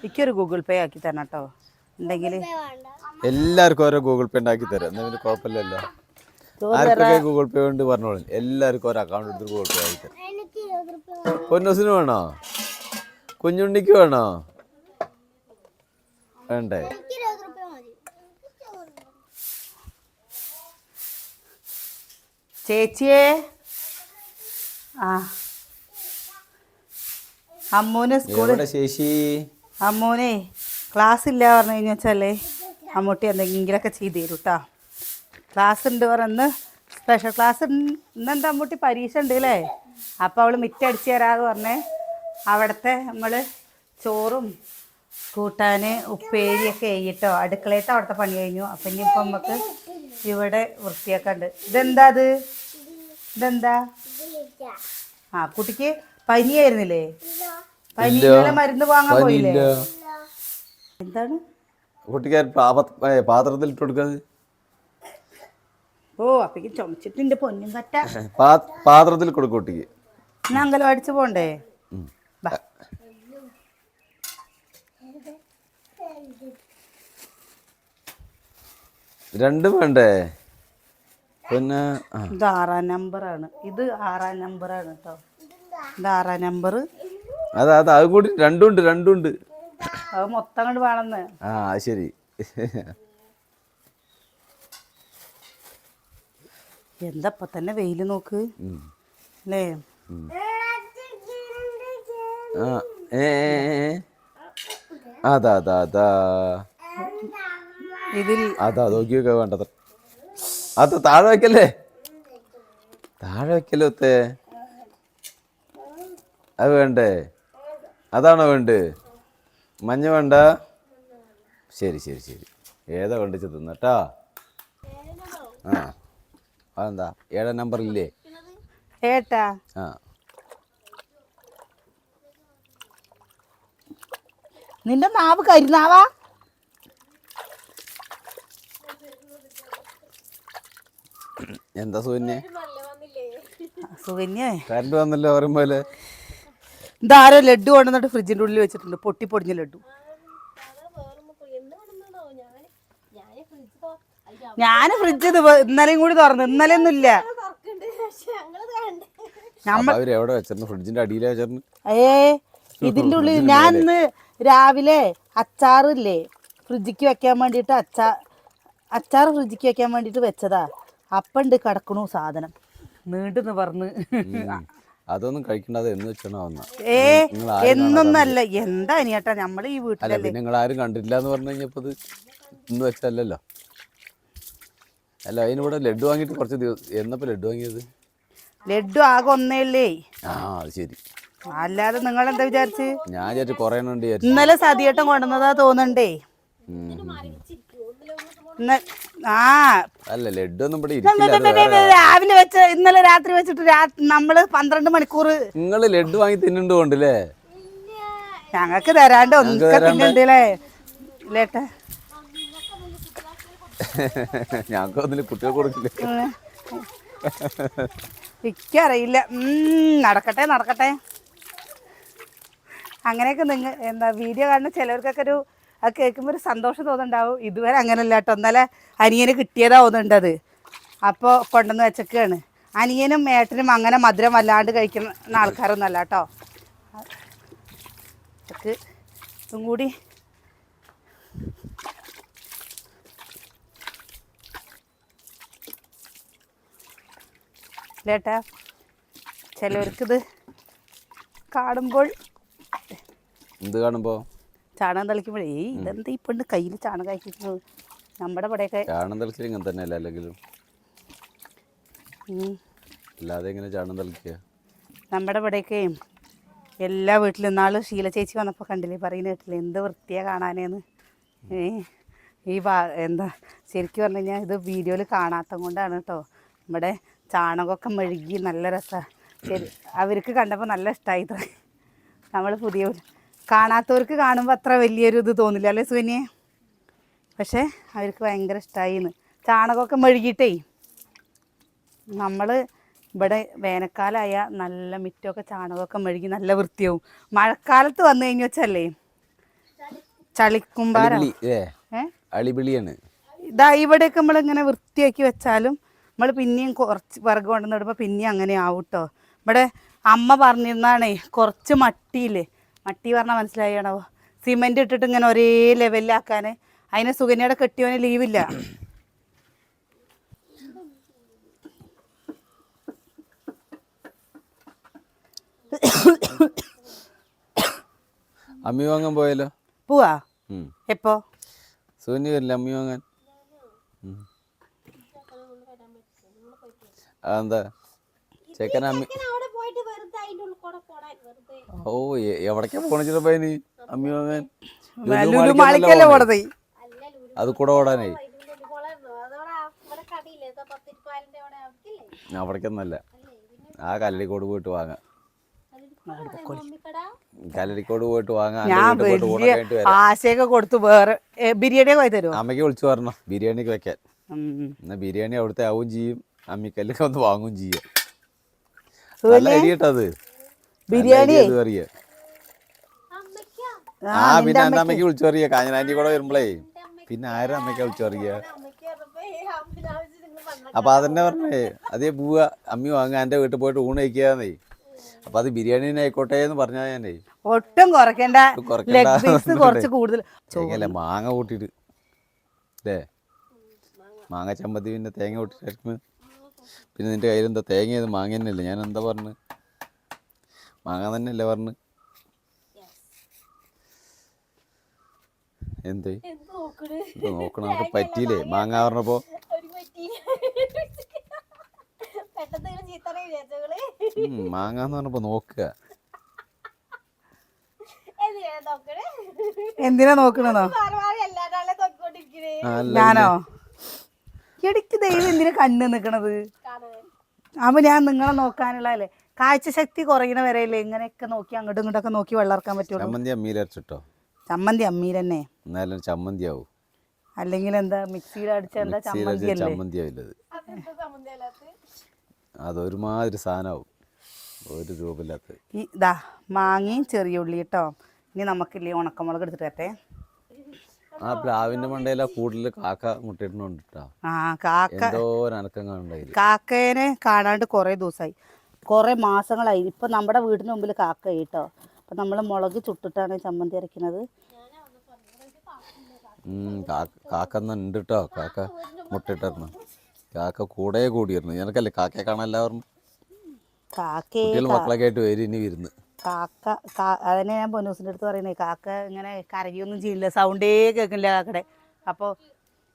എനിക്കൊരു ഗൂഗിൾ പേ ആക്കി തരണം കേട്ടോ ഉണ്ടെങ്കിൽ എല്ലാവർക്കും ഓരോ ഗൂഗിൾ പേ ഉണ്ടാക്കി തരാം. എന്നാ പിന്നെ കുഴപ്പമില്ലല്ലോ. ആർക്കൊക്കെ ഗൂഗിൾ പേ ഉണ്ട് പറഞ്ഞോളൂ. എല്ലാവർക്കും ഒരു അക്കൗണ്ട് എടുത്ത് ഗൂഗിൾ പേ ആക്കി തരാം. പൊന്നൂസിന് വേണോ? കുഞ്ഞുണ്ണിക്ക് വേണോ? വേണ്ടേ? ചേച്ചിയെ? ആ. അമ്മൂന് സ്കൂളിൽ ശേഷി അമ്മൂനെ ക്ലാസ് ഇല്ല പറഞ്ഞു കഴിഞ്ഞാൽ വെച്ചാലേ അമ്മൂട്ടി എന്തെങ്കിലുമൊക്കെ ചെയ്ത് തരും കേട്ടോ ക്ലാസ് ഉണ്ട് പറഞ്ഞ് സ്പെഷ്യൽ ക്ലാസ് ഇന്നെന്താ അമ്മൂട്ടി പരീക്ഷ ഉണ്ട് അല്ലേ അപ്പോൾ അവൾ മിറ്റടിച്ച് തരാമെന്ന് പറഞ്ഞേ അവിടുത്തെ നമ്മൾ ചോറും കൂട്ടാൻ ഉപ്പേരിയൊക്കെ ചെയ്യിട്ടോ അടുക്കളയത്തെ അവിടുത്തെ പണി കഴിഞ്ഞു. അപ്പം ഇനിയിപ്പോൾ നമുക്ക് ഇവിടെ വൃത്തിയൊക്കെ ഉണ്ട്. ഇതെന്താ അത്? ഇതെന്താ? ആ കുട്ടിക്ക് പനിയായിരുന്നില്ലേ? പനി ഇന്നലെ മരുന്ന് വാങ്ങാൻ പോയില്ലേ? പനിയില്ല എന്താണ് കുട്ടിക്കാർ പാത്രത്തിൽ ഇട്ട് കൊടുക്കാത് ഓ അപ്പേക്ക് ചുമച്ചിട്ടുണ്ട് പൊന്നും കറ്റ പാ- പാത്രത്തിൽ കൊടുക്കും കുട്ടിക്ക്. ഞാൻ അങ്കലവാടിച്ച് പോണ്ടേ? ബാ. രണ്ടും വേണ്ടേ? പിന്നെ ആ. ഇത് ആറാം നമ്പറാണ്. ഇത് ആറാം നമ്പറാണ് കേട്ടോ ഇത് ആറാം നമ്പർ അത് അത് അത് കൂടി രണ്ടുണ്ട് ഉണ്ട് രണ്ടും ഉണ്ട് അത് മൊത്തം അങ്ങോട്ട് വേണമെന്ന് ആ അത് ശരി. എന്താ ഇപ്പൊ തന്നെ വെയിൽ നോക്ക്. അല്ലേ ആ ഏ. അതാ അതാ അതാ. ഇതിൽ അതാ നോക്കിയൊക്കെ വേണ്ടത് അത് താഴെ വെക്കല്ലേ? താഴെ വെക്കല്ലേ ഒത്തേ? അത് വേണ്ടേ? അതാണോ വേണ്ടത് മഞ്ഞ വേണ്ട? ശരി ശരി ശരി. ഏതാ വേണ്ടിച്ച് തിന്നട്ടാ ആ അതെന്താ? ഏഴാം നമ്പർ ഇല്ലേ ഏട്ടാ. ആ. നിന്റെ നാവ് കരിനാവാ? എന്താ സുകന്യ? സുകന്യ. കരണ്ട് വന്നല്ലോ പറയുമ്പോലെ. ഇതാരോ ലഡു കൊണ്ടുവന്നിട്ട് ഫ്രിഡ്ജിന്റെ ഉള്ളിൽ വെച്ചിട്ടുണ്ട്. പൊട്ടി പൊടിഞ്ഞ ലഡു. ഞാൻ ഫ്രിഡ്ജ് ഇന്നലെയും കൂടി തുറന്നു. ഇന്നലെ ഒന്നുമില്ല ഫ്രിഡ്ജിന്റെ അടിയിലെ വെച്ചിരുന്നു? ഏ ഇതിന്റെ ഉള്ളിൽ ഞാൻ ഇന്ന് രാവിലെ അച്ചാറില്ലേ ഫ്രിഡ്ജിക്ക് വെക്കാൻ വേണ്ടിട്ട് അച്ചാർ അച്ചാർ ഫ്രിഡ്ജിക്ക് വെക്കാൻ വേണ്ടിട്ട് വെച്ചതാ. അപ്പണ്ട് കിടക്കണു സാധനം. നീണ്ടെന്ന് നിവർന്ന് അതൊന്നും കഴിക്കണ്ടത് എന്ന് വെച്ചാണ് ഏ എന്നൊന്നല്ല എന്താ ഇനിയേട്ടാ നമ്മൾ ഈ പിന്നെ നിങ്ങൾ ആരും കണ്ടില്ല എന്ന് പറഞ്ഞു കഴിഞ്ഞപ്പോ ഇത് ഇന്ന് വെച്ചല്ലല്ലോ അല്ല അതിനിവിടെ ലഡു വാങ്ങിട്ട് കുറച്ച് ദിവസം എന്നപ്പോ ലഡു വാങ്ങിയത്? ലഡു ആകെ ഒന്നേ ഉള്ളേ. ആ അത് ശരി. അല്ലാതെ നിങ്ങൾ എന്താ വിചാരിച്ചു? ഞാൻ വിചാരിച്ചു കുറേ ഇന്നലെ സതിയേട്ടം കൊണ്ടുവന്നതാ തോന്നണ്ടേ. ആ. അല്ല ലഡു ഒന്നും ഇവിടെ രാവിലെ വെച്ച് ഇന്നലെ രാത്രി വെച്ചിട്ട് നമ്മൾ പന്ത്രണ്ട് മണിക്കൂർ നിങ്ങൾ ലഡു വാങ്ങി തിന്നുണ്ട് കൊണ്ടല്ലേ? ഞങ്ങൾക്ക് തരാണ്ട് ഒന്നിക്ക തിന്നുണ്ടല്ലേ ഞങ്ങൾക്ക് ഒന്നില്ല കുട്ടികൾ കൊടുക്കില്ലേ? എനിക്കറിയില്ല നടക്കട്ടെ നടക്കട്ടെ. അങ്ങനെയൊക്കെ നിങ്ങൾ എന്താ വീഡിയോ കാണുന്ന ചിലവർക്കൊക്കെ ഒരു അത് കേൾക്കുമ്പോൾ ഒരു സന്തോഷം തോന്നുന്നുണ്ടാവും. ഇതുവരെ അങ്ങനെയല്ല കേട്ടോ. ഇന്നലെ അനിയന് കിട്ടിയതാ തോന്നുന്നുണ്ടത് അപ്പോൾ കൊണ്ടുവന്ന് വെച്ചൊക്കെയാണ് അനിയനും ഏട്ടനും അങ്ങനെ മധുരം വല്ലാണ്ട് കഴിക്കുന്ന ആൾക്കാരൊന്നും അല്ല കേട്ടോ. ഇതും കൂടി. ലേട്ടാ ചിലവർക്കിത് കാണുമ്പോൾ എന്ത് കാണുമ്പോ? ചാണകം തളിക്കുമ്പോഴേ ഇതെന്താ ഈ പെണ്ണ് കയ്യിൽ ചാണകം കഴിക്കുന്നത് നമ്മുടെ ഇവിടെയൊക്കെ ചാണം തളിക്കൽ ഇങ്ങനെ തന്നെയല്ല അല്ലെങ്കിലും? അല്ലാതെ എങ്ങനെ ചാണം തളിക്കുക? നമ്മുടെ ഇവിടെയൊക്കെ എല്ലാ വീട്ടിലും നാളും ശീല ചേച്ചി വന്നപ്പോൾ കണ്ടില്ലേ പറയുന്ന കേട്ടില്ലേ എന്ത് വൃത്തിയാ കാണാനേന്ന്? ഏ ഈ എന്താ ശരിക്കും പറഞ്ഞു കഴിഞ്ഞാൽ ഇത് വീഡിയോയിൽ കാണാത്ത കൊണ്ടാണ് കേട്ടോ നമ്മുടെ ചാണകമൊക്കെ മെഴുകി നല്ല രസമാണ് ശരി അവർക്ക് കണ്ടപ്പോൾ നല്ല ഇഷ്ടമായി നമ്മൾ പുതിയ. കാണാത്തവർക്ക് കാണുമ്പോൾ അത്ര വലിയൊരു ഇത് തോന്നില്ല അല്ലേ സുനിയെ പക്ഷേ അവർക്ക് ഭയങ്കര ഇഷ്ടമായിന്ന് ചാണകമൊക്കെ മെഴുകിയിട്ടേ നമ്മൾ ഇവിടെ വേനൽക്കാലമായ നല്ല മിറ്റമൊക്കെ ചാണകമൊക്കെ മെഴുകി നല്ല വൃത്തിയാവും. മഴക്കാലത്ത് വന്നു കഴിഞ്ഞു വെച്ചല്ലേ? ചളിക്കുമ്പാരാണ് ഇതാ ഇവിടെയൊക്കെ നമ്മളിങ്ങനെ വൃത്തിയാക്കി വെച്ചാലും നമ്മൾ പിന്നെയും കുറച്ച് വിറക് കൊണ്ടുവന്നിടുമ്പോൾ പിന്നെയും അങ്ങനെ ആവും കേട്ടോ ഇവിടെ അമ്മ പറഞ്ഞിരുന്നാണേ കുറച്ച് മട്ടിയില്ലേ മട്ടി പറഞ്ഞാൽ മനസ്സിലായണോ സിമെന്റ് ഇട്ടിട്ട് ഇങ്ങനെ ഒരേ ലെവലിലാക്കാൻ അതിനെ സുകന്യയുടെ കെട്ടിയവന് ലീവില്ല അമ്മി വാങ്ങാൻ പോയല്ലോ? പോവാ? എപ്പോ? സുഗന്യ വരില്ല അമ്മി വാങ്ങാൻ. അതെന്താ? ചെക്കൻ അമ്മി ഓ എവിടേക്കാ അമ്മി മാളിക്കല്ലേ പോണത്? അല്ല ലൂലു അത് കൂടെ ഓടാനായി അവിടേക്കൊന്നല്ല. ആ കല്ലടിക്കോട് പോയിട്ട് വാങ്ങാം. കല്ലടിക്കോട് പോയിട്ട് വാങ്ങാം. ഞാൻ വലിയ ആശയൊക്കെ കൊടുത്തു വേറെ ബിരിയാണി പോയി തരുമോ അമ്മയ്ക്ക് വിളിച്ചു പറഞ്ഞോ ബിരിയാണിക്ക് വെക്കാൻ. എന്നാ ബിരിയാണി അവിടുത്തെ ആവും ചെയ്യും. അമ്മിക്കല്ലൊക്കെ ഒന്ന് വാങ്ങും ചെയ്യും. നല്ല അരി കേട്ടത് ബിരിയാണി. അറിയാ. അമ്മയ്ക്കാ. ആ പിന്നെ എന്റെ അമ്മയ്ക്ക്. വിളിച്ചു പറയാ കാഞ്ഞനാന്റെ കൂടെ വരുമ്പളേ. പിന്നെ ആരും അമ്മയ്ക്ക് വിളിച്ചു പറയാ അപ്പൊ അതന്നെ പറഞ്ഞേ. അതേ പൂവ അമ്മി വാങ്ങാൻ എന്റെ വീട്ടിൽ പോയിട്ട് ഊണ് കഴിക്കാന്നേ. അപ്പൊ അത് ബിരിയാണി തന്നെ ആയിക്കോട്ടെ എന്ന് പറഞ്ഞാ ഞാനേ. ഒട്ടും കുറയ്ക്കണ്ട. കുറച്ച് കൂടുതൽ. മാങ്ങ കൂട്ടിട്ട് മാങ്ങ ചമ്മന്തി പിന്നെ തേങ്ങ കൂട്ടിട്ടായിരിക്കും പിന്നെ നിന്റെ കയ്യിൽ എന്താ തേങ്ങ ഏത് മാങ്ങ തന്നെയല്ലേ ഞാൻ എന്താ പറഞ്ഞു? മാങ്ങ തന്നെയല്ലേ പറഞ്ഞു? എന്ത്? നോക്കണ്? ഇത് നോക്കണം നമുക്ക് പറ്റിയില്ലേ മാങ്ങ പറഞ്ഞപ്പോ? ഒരു പറ്റി പെട്ടെന്ന് ഇങ്ങനെ ചീത്തറ മാങ്ങ എന്ന് പറഞ്ഞപ്പോ നോക്കുക. എന്തിനാ നോക്കണോ? നോക്കണെന്നോ? ഞാനോ? ഇടയ്ക്ക് ദൈവം എന്തിനു കണ്ണു നിക്കണത്? അപ്പൊ ഞാൻ നിങ്ങളെ നോക്കാനുള്ളതല്ലേ? കാഴ്ചശക്തി കുറയുന്ന വരെയല്ലേ ഇങ്ങനെയൊക്കെ നോക്കി അങ്ങോട്ടും ഇങ്ങോട്ടൊക്കെ നോക്കി വെള്ളർക്കാൻ പറ്റുള്ളൂ? ചമ്മന്തി അമ്മീലരച്ചിട്ടോ ചമ്മന്തി അമ്മീരന്നെ എന്നാലും ചമ്മന്തി ആവും അല്ലെങ്കിൽ എന്താ മിക്സിയിൽ അടിച്ച എന്താ ചമ്മന്തി ചമ്മന്തി ആവില്ലത് അതൊരുമാതിരി സാധനമാവും. ഒരു രൂപമില്ലാത്ത. ഇതാ മാങ്ങയും ചെറിയ ഉള്ളി കേട്ടോ. ഇനി നമുക്കില്ലേ ഉണക്കമുളക് എടുത്തിട്ട് ആ പ്ലാവിന്റെ മണ്ടയില കൂടുതൽ കാക്ക മുട്ടിട്ടുണ്ട് ആ കാക്ക എന്തോ അനക്കം കാണണ്ടായില്ല കാക്കേനെ കാണാണ്ട് കുറേ ദിവസമായി കുറേ മാസങ്ങളായി. ഇപ്പൊ നമ്മുടെ വീടിന് മുമ്പിൽ കാക്കയായി കേട്ടോ അപ്പൊ നമ്മൾ മുളക് ചുട്ടിട്ടാണ് ചമ്മന്തി അരക്കുന്നത് കാക്ക ഉണ്ട് കേട്ടോ കാക്ക മുട്ടിട്ടിരുന്നു. കാക്ക കൂടെ കൂടിയിരുന്നു. നിനക്കല്ലേ കാക്കയെ കാണാൻ എല്ലാവരും മക്കളൊക്കെ ആയിട്ട് വരും ഇനി വരുന്ന്. കാക്ക അതന്നെ ഞാൻ പൊന്നൂസിന്റെ അടുത്ത് പറയുന്നത് കാക്ക ഇങ്ങനെ കരയൊന്നും ചെയ്യില്ല സൗണ്ടേ കേൾക്കില്ല കാക്കടെ. അപ്പോൾ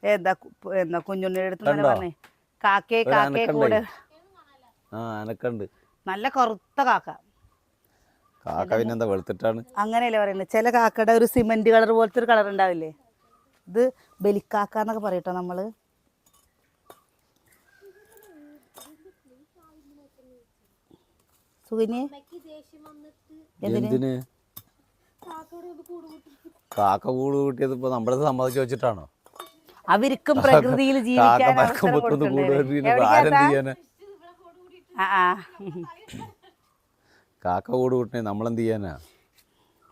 എന്താ എന്താ കുഞ്ഞുണ്ണിയുടെ അടുത്ത് ഇങ്ങനെ പറഞ്ഞേ കാക്കേ കാക്കയെ കാക്കേ കൂടെ അനക്കുണ്ട്. നല്ല കറുത്ത കാക്ക. കാക്ക പിന്നെന്താ വെളുത്തിട്ടാണ്? അങ്ങനെയല്ലേ പറയുന്നത് ചില കാക്കയുടെ ഒരു സിമെന്റ് കളർ പോലത്തെ ഒരു കളർ ഉണ്ടാവില്ലേ? ഇത് ബലിക്കാക്ക എന്നൊക്കെ പറയട്ടോ നമ്മൾ വന്നിട്ട് എന്തിന്? കാക്ക കൂട് കൂട്ടിയത് ഇപ്പൊ നമ്മളത് സമ്മതിച്ചു വെച്ചിട്ടാണോ? അവർക്കും പ്രകൃതിയിൽ ജീവിക്കാൻ കാക്ക കൂട് കൂട്ടണേ നമ്മളെന്ത് ചെയ്യാനാ?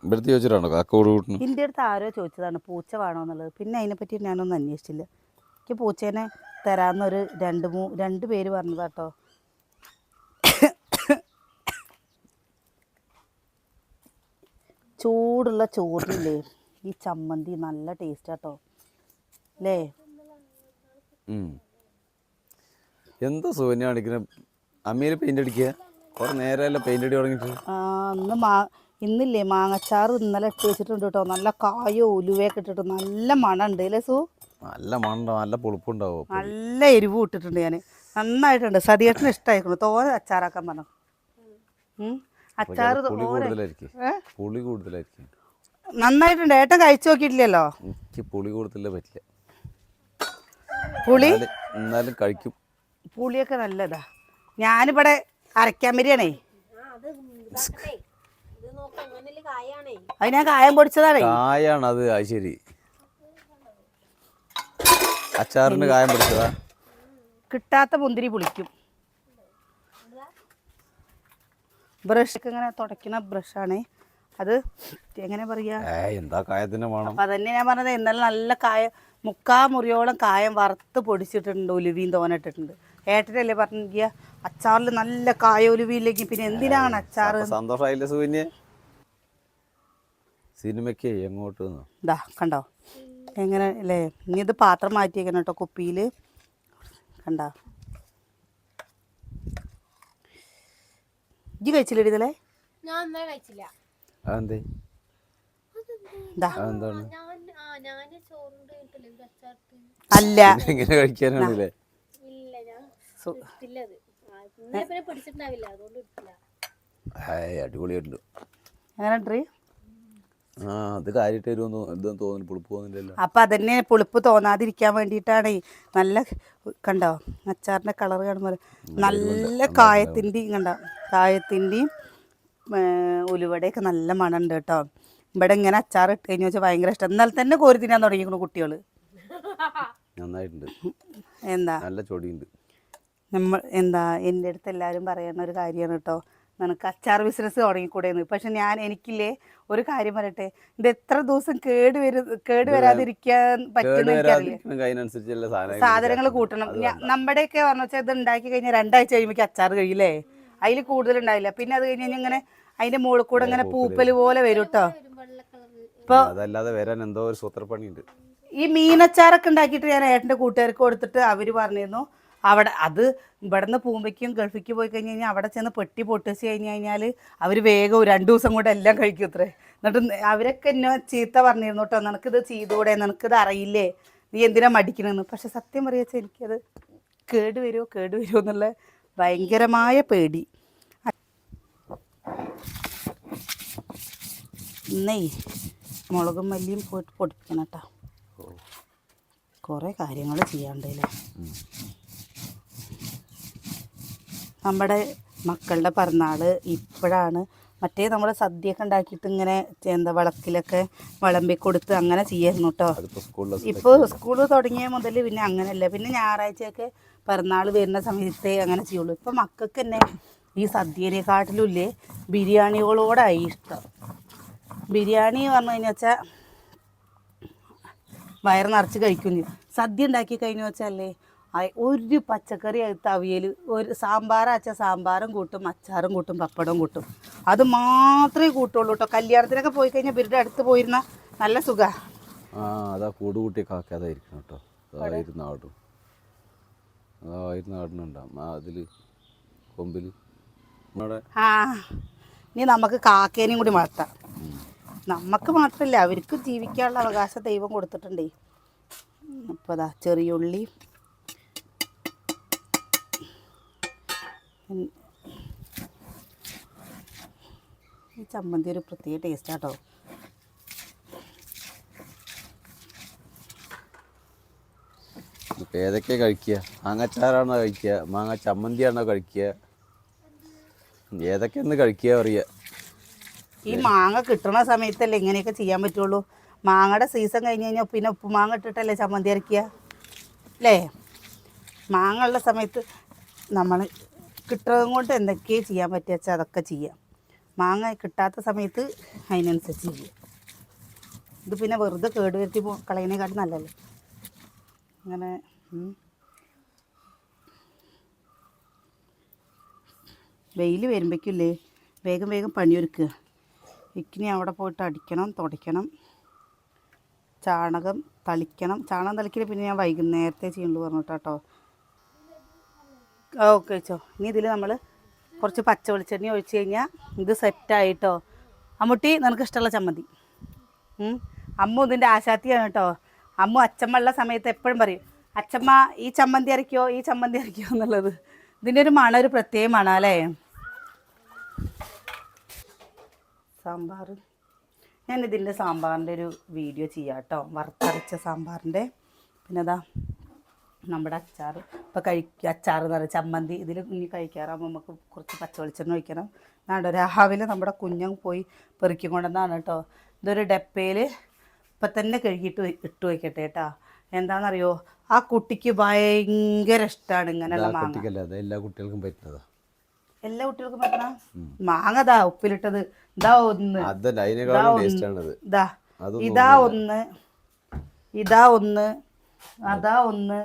ഇവിടുത്തെ ചോദിച്ചിട്ടാണോ കാക്ക കൂട് കൂട്ടണു എന്റെ അടുത്ത് ആരോ ചോദിച്ചതാണ് പൂച്ച വേണോ എന്നുള്ളത്. പിന്നെ അതിനെപ്പറ്റി ഞാനൊന്നും അന്വേഷിച്ചില്ല. എനിക്ക് പൂച്ചേനെ തരാമെന്നൊരു രണ്ട് മൂ രണ്ട് പേര് പറഞ്ഞതാട്ടോ. ചൂടുള്ള ചോറില്ലേ? ഈ ചമ്മന്തി നല്ല ടേസ്റ്റ് ആട്ടോ അല്ലേ. എന്താ അടിക്കുന്ന അമ്മയിൽ പെയിന്റ് അടിക്കുക കുറെ നേരമല്ല പെയിന്റ് അടി തുടങ്ങിയിട്ട് ആ ഇന്ന് മാ ഇന്നില്ലേ മാങ്ങച്ചാറ് ഇന്നലെ ഇട്ട് വെച്ചിട്ടുണ്ട് കേട്ടോ നല്ല കായോ ഉലുവയൊക്കെ ഇട്ടിട്ട് നല്ല മണം ഉണ്ട് അല്ലേ സു? നല്ല മണ്ട നല്ല പുളിപ്പുണ്ടാവും? നല്ല എരിവ് ഇട്ടിട്ടുണ്ട് ഞാൻ നന്നായിട്ടുണ്ട്. സതിയേട്ടന് ഇഷ്ടമായിരിക്കുന്നു തോനെ അച്ചാറാക്കാൻ പറഞ്ഞു. അച്ചാറ് പുളി കൂടുതലായിരിക്കും. പുളി കൂടുതലായിരിക്കും. നന്നായിട്ടുണ്ട്. ഏട്ടൻ കഴിച്ചു നോക്കിയിട്ടില്ലല്ലോ? എനിക്ക് പുളി കൂടുതലേ പറ്റില്ല. പുളി? എന്നാലും- കഴിക്കും. പുളിയൊക്കെ നല്ലതാ. ഞാനിവിടെ അരക്കാൻ വരികയാണേ. ആ അത് ഇതാക്കട്ടെ. ഇത് നോക്ക അങ്ങനെയല്ലേ കായാണേ. അത് ഞാൻ കായം പൊടിച്ചതാണ്. കായാണ് അത് അത് ശരി. അച്ചാറിന് കായം പൊടിച്ചതാ. കിട്ടാത്ത മുന്തിരി പുളിക്കും. ബ്രഷ് ഇങ്ങനെ തുടയ്ക്കുന്ന ബ്രഷാണേ. അത് എങ്ങനെ പറയാ? എന്താ വേണം? അതന്നെ ഞാൻ പറഞ്ഞത്. ഇന്നലെ നല്ല കായം മുക്കാ മുറിയോളം കായം വറുത്ത് പൊടിച്ചിട്ടുണ്ട് ഉലുവിയും തോന്നിട്ടിട്ടുണ്ട് ഏട്ടനല്ലേ പറഞ്ഞ അച്ചാറിൽ നല്ല കായ ഉലുവിയില്ലെങ്കിൽ പിന്നെ എന്തിനാണ് അച്ചാർ സന്തോഷായില്ലേ സന്തോഷമായില്ലേ സുവിന്യെ സിനിമയ്ക്ക് എങ്ങോട്ട്? ഇതാ കണ്ടോ? എങ്ങനെ അല്ലേ? ഇനി ഇത് പാത്രം മാറ്റിയേക്കണം കേട്ടോ കുപ്പിയിൽ കണ്ടോ? ഇജ്ജ് കഴിച്ചില്ലേ ഇതിലെ ഞാൻ ഒന്നേ കഴിച്ചില്ല. അതെന്തേ? അല്ല. എങ്ങനെ കഴിക്കാനാണല്ലേ? ഇന്നലെ അടിപൊളിയായിട്ടുണ്ട്. എങ്ങനെ ട്രീ? ആ അത് കാര്യമായിട്ട് വരുമെന്ന് ഇതൊന്നും തോന്നുന്നു. പുളിപ്പ് തോന്നില്ലല്ലോ. അപ്പം അതന്നെ പുളിപ്പ് തോന്നാതിരിക്കാൻ വേണ്ടിയിട്ടാണ് നല്ല കണ്ടോ? അച്ചാറിന്റെ കളർ കാണുമ്പോൾ നല്ല കായത്തിന്റെയും കണ്ടോ? കായത്തിന്റെയും ഉലുവടയൊക്കെ നല്ല മണമുണ്ട് കേട്ടോ. ഇവിടെ ഇങ്ങനെ അച്ചാർ ഇട്ട് കഴിഞ്ഞ വെച്ചാൽ ഭയങ്കര ഇഷ്ടം. എന്നാൽ തന്നെ കോരി തിന്നാൻ തുടങ്ങിയിരിക്കുന്നു കുട്ടികൾ നന്നായിട്ടുണ്ട്. എന്താ? നല്ല ചൊടിയുണ്ട്. നമ്മൾ എന്താ? എന്റെ അടുത്ത് എല്ലാവരും പറയുന്ന ഒരു കാര്യമാണ് കേട്ടോ. നിനക്ക് അച്ചാർ ബിസിനസ് തുടങ്ങിക്കൂടെയെന്ന് പക്ഷെ ഞാൻ എനിക്കില്ലേ ഒരു കാര്യം പറയട്ടെ? ഇത് എത്ര ദിവസം കേട് വരും കേട് വരാതിരിക്കാൻ പറ്റുന്ന എനിക്കറിയില്ല. സാധനങ്ങൾ കൂട്ടണം. നമ്മുടെയൊക്കെ പറഞ്ഞു വെച്ചാൽ ഇത് ഉണ്ടാക്കി കഴിഞ്ഞാൽ രണ്ടാഴ്ച കഴിയുമ്പോൾ അച്ചാർ കഴിയില്ലേ? അതിൽ കൂടുതൽ ഉണ്ടാവില്ല. പിന്നെ അത് കഴിഞ്ഞ് ഇങ്ങനെ അതിന്റെ മുകളിൽ കൂടെ ഇങ്ങനെ പൂപ്പൽ പോലെ വരും കേട്ടോ ഇപ്പൊ അതല്ലാതെ വരാൻ എന്തോ ഒരു സൂത്രപ്പണിയുണ്ട്. ഈ മീനച്ചാറൊക്കെ ഉണ്ടാക്കിയിട്ട് ഞാൻ ഏട്ടന്റെ കൂട്ടുകാർക്ക് കൊടുത്തിട്ട് അവർ പറഞ്ഞിരുന്നു. അവിടെ അത് ഇവിടുന്ന് പൂമ്പയ്ക്കും ഗൾഫിക്ക് പോയി കഴിഞ്ഞ് കഴിഞ്ഞാൽ അവിടെ ചെന്ന് പെട്ടി പൊട്ടിച്ച് കഴിഞ്ഞ് കഴിഞ്ഞാൽ അവർ വേഗം രണ്ട് ദിവസം കൊണ്ട് എല്ലാം കഴിക്കും അത്രേ. എന്നിട്ട് അവരൊക്കെ എന്നെ ചീത്ത പറഞ്ഞിരുന്നു കേട്ടോ നിനക്കിത് ചെയ്തുകൂടെ നിനക്കിത് അറിയില്ലേ? നീ എന്തിനാ മടിക്കണമെന്ന് പക്ഷെ സത്യം പറയാച്ചാൽ എനിക്കത് കേട് വരുമോ കേട് വരുമോ എന്നുള്ള ഭയങ്കരമായ പേടി. ഇന്നേ മുളകും മല്ലിയും പോയിട്ട് പൊടിപ്പിക്കണം കേട്ടോ. കുറേ കാര്യങ്ങൾ ചെയ്യാണ്ടല്ലേ നമ്മുടെ മക്കളുടെ പിറന്നാൾ ഇപ്പോഴാണ്. മറ്റേ നമ്മൾ സദ്യയൊക്കെ ഉണ്ടാക്കിയിട്ട് ഇങ്ങനെ എന്താ വിളക്കിലൊക്കെ വിളമ്പി കൊടുത്ത് അങ്ങനെ ചെയ്യായിരുന്നു കേട്ടോ ഇപ്പോൾ സ്കൂൾ തുടങ്ങിയ മുതൽ പിന്നെ അങ്ങനെയല്ല. പിന്നെ ഞായറാഴ്ചയൊക്കെ പിറന്നാൾ വരുന്ന സമയത്ത് അങ്ങനെ ചെയ്യുള്ളൂ. ഇപ്പം മക്കൾക്ക് തന്നെ ഈ സദ്യനെക്കാട്ടിലും ഇല്ലേ ബിരിയാണികളോടായി ഇഷ്ടം. ബിരിയാണി പറഞ്ഞു കഴിഞ്ഞാൽ വെച്ചാൽ വയറ് നിറച്ച് കഴിക്കും ചെയ്യും. സദ്യ ഉണ്ടാക്കി കഴിഞ്ഞു വെച്ചാലേ ഒരു പച്ചക്കറി എടുത്ത് അവിയൽ ഒരു സാമ്പാറാച്ച സാമ്പാറും കൂട്ടും അച്ചാറും കൂട്ടും പപ്പടവും കൂട്ടും. അത് മാത്രമേ കൂട്ടുള്ളൂ കേട്ടോ. കല്യാണത്തിനൊക്കെ പോയി കഴിഞ്ഞാൽ ഇവരുടെ അടുത്ത് പോയിരുന്ന നല്ല സുഖ. ആ അതാ കൂട് കൂട്ടി. കാക്കാതായിരിക്കണം കേട്ടോ അതായിരുന്നു ആടും. അതായിരുന്നു ആടുന്നുണ്ടാവും. ആ അതിൽ കൊമ്പിൽ. നമ്മുടെ ആ ഇനി നമുക്ക് കാക്കേനെയും കൂടി വളർത്താം. നമുക്ക് മാത്രമല്ല അവർക്ക് ജീവിക്കാനുള്ള അവകാശം ദൈവം കൊടുത്തിട്ടുണ്ടേ. അപ്പോൾ അതാ ചെറിയുള്ളി ഈ ചമ്മന്തി ഒരു പ്രത്യേക ടേസ്റ്റാട്ടോ ഇപ്പം ഏതൊക്കെയാ കഴിക്കുക? മാങ്ങച്ചാറാണോ കഴിക്കുക? മാങ്ങ ചമ്മന്തിയാണോ കഴിക്കുക ഏതൊക്കെയെന്ന് കഴിക്കുക അറിയാം. ഈ മാങ്ങ കിട്ടണ സമയത്തല്ലേ ഇങ്ങനെയൊക്കെ ചെയ്യാൻ പറ്റുള്ളൂ. മാങ്ങയുടെ സീസൺ കഴിഞ്ഞ് കഴിഞ്ഞാൽ പിന്നെ ഉപ്പുമാങ്ങ ഇട്ടിട്ടല്ലേ ചമ്മന്തി അരയ്ക്കുക? അല്ലേ മാങ്ങ ഉള്ള സമയത്ത് നമ്മൾ കിട്ടുന്നത് കൊണ്ട് എന്തൊക്കെ ചെയ്യാൻ പറ്റുക വെച്ചാൽ അതൊക്കെ ചെയ്യാം. മാങ്ങ കിട്ടാത്ത സമയത്ത് അതിനനുസരിച്ച് ചെയ്യാം. ഇത് പിന്നെ വെറുതെ കേട് വരുത്തി കളയണേക്കാട്ടും നല്ലല്ലേ അങ്ങനെ. വെയിൽ വരുമ്പോഴേക്കില്ലേ വേഗം വേഗം പണിയൊരുക്കുക ഇക്കിനി അവിടെ പോയിട്ട് അടിക്കണം തുടയ്ക്കണം. ചാണകം തളിക്കണം. ചാണകം തളിക്കൽ പിന്നെ ഞാൻ വൈകുന്നേരത്തെ ചെയ്യുള്ളൂ പറഞ്ഞിട്ടോ കേട്ടോ ഓക്കെ വെച്ചോ ഇനി ഇതിൽ നമ്മൾ കുറച്ച് പച്ച വെളിച്ചെണ്ണ ഒഴിച്ച് കഴിഞ്ഞാൽ ഇത് സെറ്റായിട്ടോ. അമ്മുട്ടി നിനക്ക് ഇഷ്ടമുള്ള ചമ്മന്തി. അമ്മു ഇതിന്റെ ആശാത്തിയാണ് കേട്ടോ. അമ്മു അച്ചമ്മ ഉള്ള സമയത്ത് എപ്പോഴും പറയും അച്ചമ്മ ഈ ചമ്മന്തി അരയ്ക്കോ ഈ ചമ്മന്തി അരയ്ക്കോ എന്നുള്ളത്. ഇതിന്റെ ഒരു മണ ഒരു പ്രത്യേക മണ അല്ലേ? സാമ്പാർ ഞാൻ ഇതിന്റെ സാമ്പാറിന്റെ ഒരു വീഡിയോ ചെയ്യാം കേട്ടോ. വറുത്തരച്ച സാമ്പാറിന്റെ പിന്നെ അതാ നമ്മുടെ അച്ചാർ ഇപ്പോൾ കഴിക്കുക അച്ചാർ എന്ന് പറയുന്നത് ചമ്മന്തി. ഇതിൽ ഇനി കഴിക്കാറാകുമ്പോൾ നമുക്ക് കുറച്ച് പച്ച വെളിച്ചെണ്ണ ഒഴിക്കണം. നാട് രാവിലെ നമ്മുടെ കുഞ്ഞു പോയി പെറുക്കി കൊണ്ടുവന്നാണ് കേട്ടോ. ഇതൊരു ഡപ്പയിൽ ഇപ്പം തന്നെ കഴുകിയിട്ട് ഇട്ട് വയ്ക്കട്ടെ കേട്ടോ. എന്താണെന്നറിയോ? ആ കുട്ടിക്ക് ഭയങ്കര ഇഷ്ടമാണ് ഇങ്ങനെയുള്ള മാങ്ങ. എല്ലാ കുട്ടികൾക്കും പറ്റുന്നതാ. എല്ലാ കുട്ടികൾക്കും പറ്റണ മാങ്ങതാ ഉപ്പിലിട്ടത്. ഇതാ ഒന്ന്. ഇതാ ഇതാ. ഒന്ന്. ഇതാ ഒന്ന്. അതാ ഒന്ന്.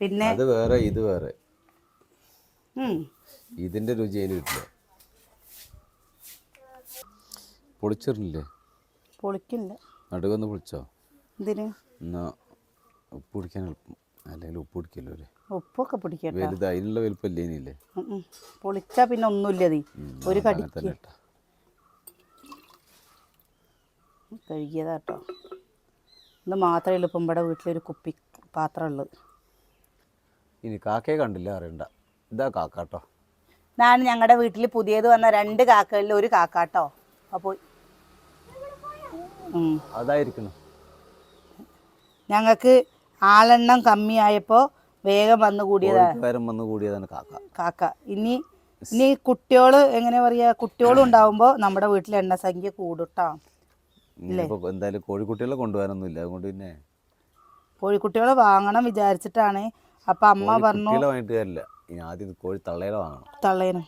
പിന്നെ അത് വേറെ ഇത് വേറെ. ഇതിന്റെ രുചി അതിന് കിട്ടില്ല. പൊളിച്ചിട്ടില്ലേ പൊളിക്കില്ല നടുവന്ന് പൊളിച്ചോ? എന്തിന്? എന്നാ ഉപ്പ് പിടിക്കാൻ എളുപ്പം. അല്ലെങ്കിൽ ഉപ്പ് പിടിക്കല്ലോ അല്ലേ? ഉപ്പൊക്കെ പിടിക്കട്ടെ വലുത് അതിനുള്ള ഉം. പൊളിച്ചാ പിന്നെ ഒന്നുമില്ല നീ. ഒരു കടി കടിക്ക്. ഇന്ന് ഇത് മാത്രമേ ഉള്ളൂ ഇപ്പം ഇവിടെ വീട്ടിലൊരു കുപ്പി പാത്രം ഉള്ളത് ഇനി കാക്കയെ കണ്ടില്ല അറിയണ്ട. ഇതാ കാക്കാട്ടോ. ഞാൻ ഞങ്ങളുടെ വീട്ടിൽ പുതിയത് വന്ന രണ്ട് കാക്കകളിൽ ഒരു കാക്കാട്ടോ. അപ്പോൾ അതായിരിക്കണം. ഞങ്ങൾക്ക് ആളെണ്ണം കമ്മിയായപ്പോൾ വേഗം വന്നു കൂടിയതാണ് വന്നു കൂടിയതാണ് കാക്ക. കാക്ക. ഇനി ഇനി കുട്ടിയോൾ എങ്ങനെ പറയാ? കുട്ടിയോളും ഉണ്ടാവുമ്പോൾ നമ്മുടെ വീട്ടിൽ എണ്ണ സംഖ്യ കൂടുട്ടോ എന്തായാലും കോഴിക്കുട്ടികളെ കൊണ്ടുപോകാനൊന്നും ഇല്ല അതുകൊണ്ട് പിന്നെ കോഴിക്കുട്ടികളെ വാങ്ങണം വിചാരിച്ചിട്ടാണ് അപ്പം അമ്മ പറഞ്ഞു കുട്ടികളെ വാങ്ങിട്ട് കാര്യമില്ല. ഇനി ആദ്യം കോഴി തള്ളയിലെ വാങ്ങണം. തള്ളേനും.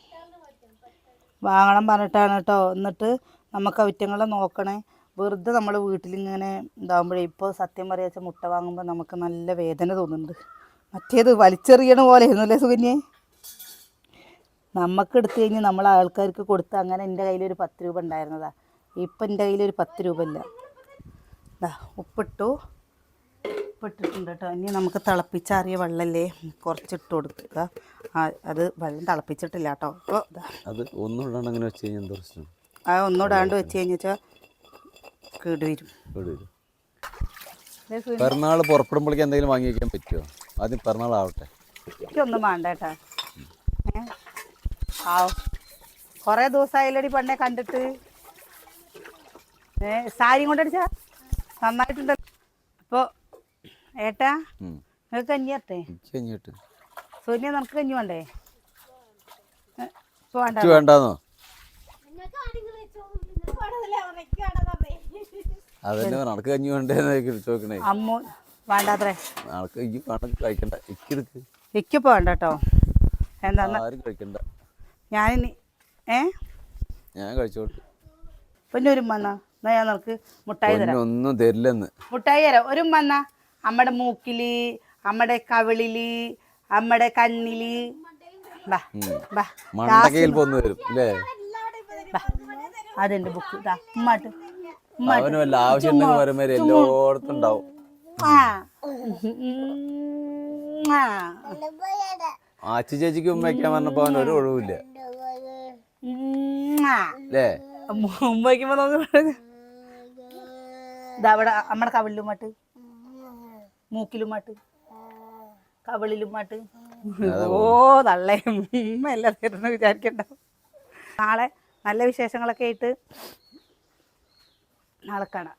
വാങ്ങണം പറഞ്ഞിട്ടാണ് കേട്ടോ. എന്നിട്ട് നമുക്ക് അവറ്റങ്ങളെ നോക്കണേ. വെറുതെ നമ്മൾ വീട്ടിലിങ്ങനെ ഇതാകുമ്പോഴേ ഇപ്പോൾ സത്യം പറയാച്ച മുട്ട വാങ്ങുമ്പോൾ നമുക്ക് നല്ല വേദന തോന്നുന്നുണ്ട്. മറ്റേത് വലിച്ചെറിയണ പോലെ ആയിരുന്നല്ലേ സുകന്യെ? നമുക്ക് എടുത്തു കഴിഞ്ഞ് നമ്മൾ ആൾക്കാർക്ക് കൊടുത്ത് അങ്ങനെ എന്റെ കയ്യിലൊരു പത്ത് രൂപ ഉണ്ടായിരുന്നതാ. ഇപ്പം എന്റെ കയ്യിലൊരു പത്ത് രൂപ ഇല്ല. ഉപ്പിട്ടു. ഉപ്പിട്ടിട്ടുണ്ട് കേട്ടോ ഇനി നമുക്ക് തിളപ്പിച്ചാറിയ വെള്ളമല്ലേ കുറച്ചിട്ട് കൊടുക്കുക. ആ, അത് വെള്ളം തിളപ്പിച്ചിട്ടില്ല കേട്ടോ അപ്പോൾ അത് ഒന്നുകൂടാണ്ട് അങ്ങനെ വെച്ച് കഴിഞ്ഞാൽ എന്താ പ്രശ്നം? ആ ഒന്നുകൂടാണ്ട് വെച്ച് കഴിഞ്ഞാൽ കേട് വരും. പിറന്നാൾ പുറപ്പെടുമ്പോഴേക്ക് എന്തെങ്കിലും വാങ്ങി വയ്ക്കാൻ പറ്റുമോ? ആദ്യം പിറന്നാൾ ആവട്ടെ. എനിക്കൊന്നും വേണ്ട കേട്ടാ ആ കുറേ ദിവസമായില്ലടി പണ്ടേ കണ്ടിട്ട്. ഏ സാരിയും കൊണ്ടടിച്ചാ? നന്നായിട്ടുണ്ട് അപ്പോൾ ഏട്ടാ. നിങ്ങൾക്ക് കഞ്ഞി സൂര്യ നമുക്ക് കഞ്ഞി വേണ്ടേ? വേണ്ടാന്നോ? അതന്നെ കഞ്ഞി വേണ്ടേന്ന് ചോദിക്കണേ. അമ്മു വേണ്ടാത്രേ. അനക്ക് ഈ കണക്ക് കഴിക്കണ്ട. ഇക്കിടുക്ക് എനിക്കിപ്പോൾ വേണ്ട കേട്ടോ എന്താ ആരും കഴിക്കണ്ട. ഞാനിനി ഏ? ഞാൻ പിന്നെ ഒരു മണ്ണ എന്നാ? ഞാൻ നിനക്ക് മുട്ടായി തരാം. ഒന്നും തരില്ലെന്ന്. മുട്ടായി തരാം. ഒരു മണ്ണ അമ്മയുടെ മൂക്കിൽ നമ്മുടെ കവിളിൽ നമ്മുടെ കണ്ണിൽ. മണ്ടക്കയിൽ പോന്ന് വരും അല്ലേ? അതെന്റെ ബുക്ക്. ഇതാ ഉമ്മാട്ട് ഉമ്മ അവന് വല്ല ആവശ്യം ഉണ്ടെങ്കിൽ വരുമ്പോൾ എല്ലായിടത്തും ഉണ്ടാവും. ആ. ആ. ആച്ചി ചേച്ചിക്ക് ഉമ്മയ്ക്കാൻ പറഞ്ഞപ്പോ അവൻ ഒരു ഒഴിവില്ല. ഉമ്മ. അല്ലേ? ഉമ്മ വയ്ക്കുമ്പോ നമ്മുടെ കവിളിലും മാട്ട് മൂക്കിലും മാട്ട് കവിളിലും മാട്ട് ഓ തള്ളേ. എല്ലാം തീർന്ന് വിചാരിക്കണ്ട. നാളെ നല്ല വിശേഷങ്ങളൊക്കെ ആയിട്ട് നാളെ കാണാം.